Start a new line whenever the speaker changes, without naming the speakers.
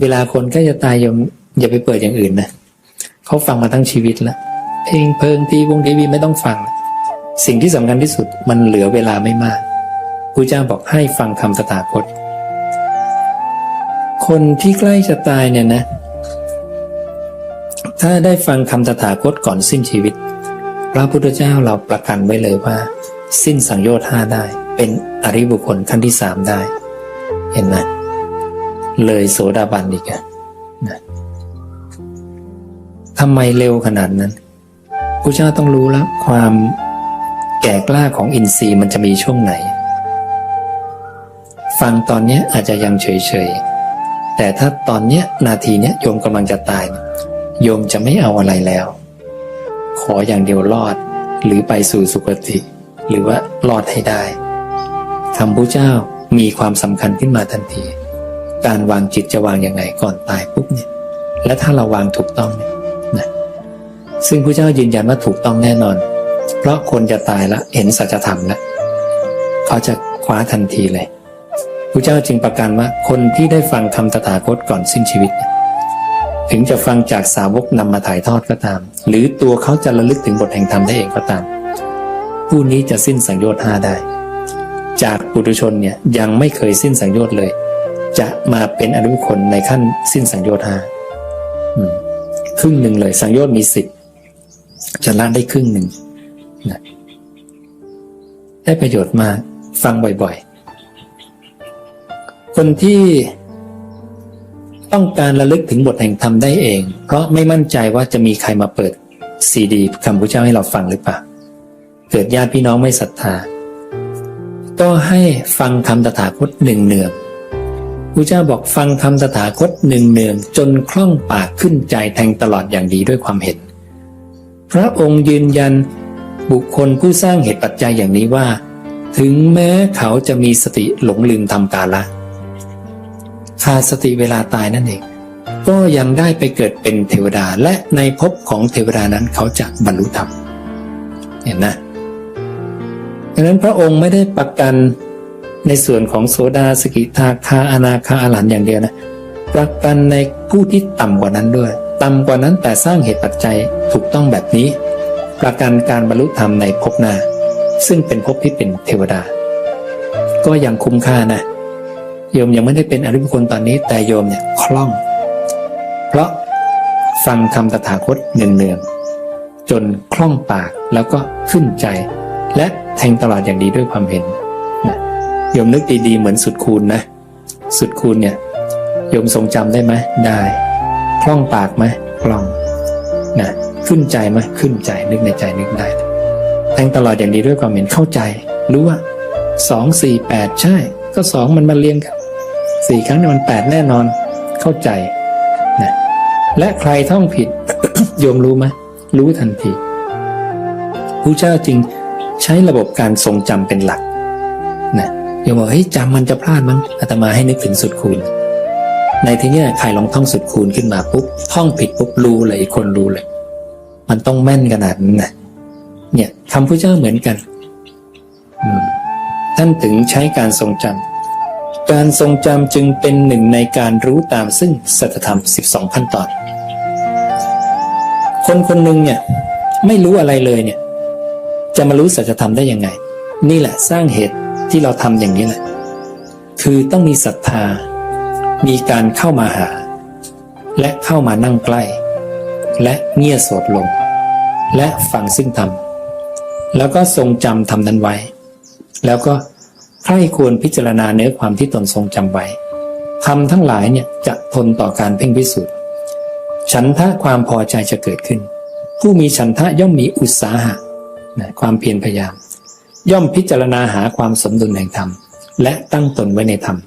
เวลาคนใก็จะตายยมอย่าไปเปิดอย่างอื่นนะเขาฟังมาทั้งชีวิตแล้วเพลงเพลิงทีวงทีวีไม่ต้องฟัง สิ่งที่สำคัญที่สุดมันเหลือเวลาไม่มากพระเจ้าบอกให้ฟังคำตถาคต คนที่ใกล้จะตายเนี่ยนะ ถ้าได้ฟังคำตถาคตก่อนสิ้นชีวิต พระพุทธเจ้าเราประกันไว้เลยว่า สิ้นสังโยชน์ห้าได้ เป็นอริบุคคลขั้นที่สามได้ เห็นไหม เลยโสดาบันอีกอะนะทำไมเร็วขนาดนั้นพระเจ้าต้องรู้แล้วความแก่กล้าของอินทรีย์มันจะมีช่วงไหน ฟังตอนนี้อาจจะยังเฉยๆ แต่ถ้าตอนนี้นาทีนี้โยมกำลังจะตาย โยมจะไม่เอาอะไรแล้ว ขออย่างเดียวรอดหรือไปสู่สุคติ หรือว่ารอดให้ได้คำพระเจ้ามีความสำคัญขึ้นมาทันที การวางจิตจะวางยังไงก่อนตายปุ๊บเนี่ย และถ้าเราวางถูกต้องเนี่ยนะซึ่งพระเจ้ายืนยันว่าถูกต้องแน่นอน เพราะคนจะตายแล้วเห็นสัจธรรมแล้วเขาจะคว้าทันทีเลยพระเจ้าจึงประกันว่าคนที่ได้ฟังคำตถาคตก่อนสิ้นชีวิต ถึงจะฟังจากสาวกนำมาถ่ายทอดก็ตาม หรือตัวเขาจะระลึกถึงบทแห่งธรรมได้เองก็ตาม ผู้นี้จะสิ้นสังโยชน์ห้าได้ จากปุถุชนเนี่ยยังไม่เคยสิ้นสังโยชน์เลย จะมาเป็นอริบุคคลในขั้นสิ้นสังโยชน์ห้าครึ่งหนึ่งเลย สังโยชน์มีสิบจะละได้ครึ่งหนึ่งนะได้ประโยชน์มากฟังบ่อยๆ คนที่ต้องการระลึกถึงบทแห่งธรรมได้เอง เพราะไม่มั่นใจว่าจะมีใครมาเปิดซีดีคำพุทธเจ้าให้เราฟังหรือเปล่า เกิดญาติพี่น้องไม่ศรัทธา ก็ให้ฟังคำตถาคตหนึ่งเนือง พระเจ้าบอกฟังคำตถาคตหนึ่งเนืองจนคล่องปากขึ้นใจแทงตลอดอย่างดีด้วยความเห็น พระองค์ยืนยัน บุคคลผู้สร้างเหตุปัจจัยอย่างนี้ว่า ถึงแม้เขาจะมีสติหลงลืมทำกาละขาดสติเวลาตายนั่นเอง ก็ยังได้ไปเกิดเป็นเทวดาและในภพของเทวดานั้นเขาจะบรรลุธรรม เห็นนะดังนั้นพระองค์ไม่ได้ประกัน ในส่วนของโสดาสกิทาคาอนาคาอรหันอย่างเดียวนะประกันในผู้ที่ต่ำกว่านั้นด้วย ต่ำกว่านั้นแต่สร้างเหตุปัจจัยถูกต้องแบบนี้ ประกันการบรรลุธรรมในภพหน้า ซึ่งเป็นภพที่เป็นเทวดา ก็ยังคุ้มค่านะ โยมยังไม่ได้เป็นอริยบุคคลตอนนี้แต่โยมเนี่ยคล่อง เพราะฟังคำตถาคตเนืองๆจนคล่องปากแล้วก็ขึ้นใจ และแทงตลอดอย่างดีด้วยความเห็น โยมนึกดีๆเหมือนสุดคูณนะ สุดคูณเนี่ยโยมทรงจำได้ไหมได้คล่องปากไหมคล่องนะขึ้นใจไหมขึ้นใจนึกในใจนึกได้แทงตลอดอย่างดีด้วยความเห็นเข้าใจ รู้ว่าสองสี่แปดใช่ ก็สองมันมาเรียงกันสี่ครั้งเนี่ยมันแปดแน่นอนเข้าใจนะและใครท่องผิดโยมรู้ไหมรู้ทันทีพระเจ้าจริงใช้ระบบการทรงจำเป็นหลัก ยมบอกเฮ้ยจำมันจะพลาดมั้งอาตมาให้นึกถึงสุดคูณ ในที่นี้ใครลองท่องสุดคูณขึ้นมาปุ๊บท่องผิดปุ๊บรู้เลยอีกคนรู้เลย มันต้องแม่นขนาดนั้นนะเนี่ยคำพระเจ้าเหมือนกันท่านถึงใช้การทรงจำการทรงจำจึงเป็นหนึ่งในการรู้ตามซึ่งสัจธรรม 12ขั้นตอน คนคนหนึ่งเนี่ย ไม่รู้อะไรเลยเนี่ย จะมารู้สัจธรรมได้ยังไง นี่แหละสร้างเหตุ ที่เราทำอย่างนี้แหละ คือต้องมีศรัทธา มีการเข้ามาหา และเข้ามานั่งใกล้ และเงี่ยโสดลง และฟังซึ่งธรรม แล้วก็ทรงจำธรรมนั้นไว้ แล้วก็ใคร่ควรพิจารณาเนื้อความที่ตนทรงจำไว้ทำทั้งหลายเนี่ยจะทนต่อการเพ่งพิสูจน์ ฉันทะความพอใจจะเกิดขึ้น ผู้มีฉันทะย่อมมีอุตสาหะความเพียรพยายาม ย่อมพิจารณาหาความสมดุลแห่งธรรม และตั้งตนไว้ในธรรม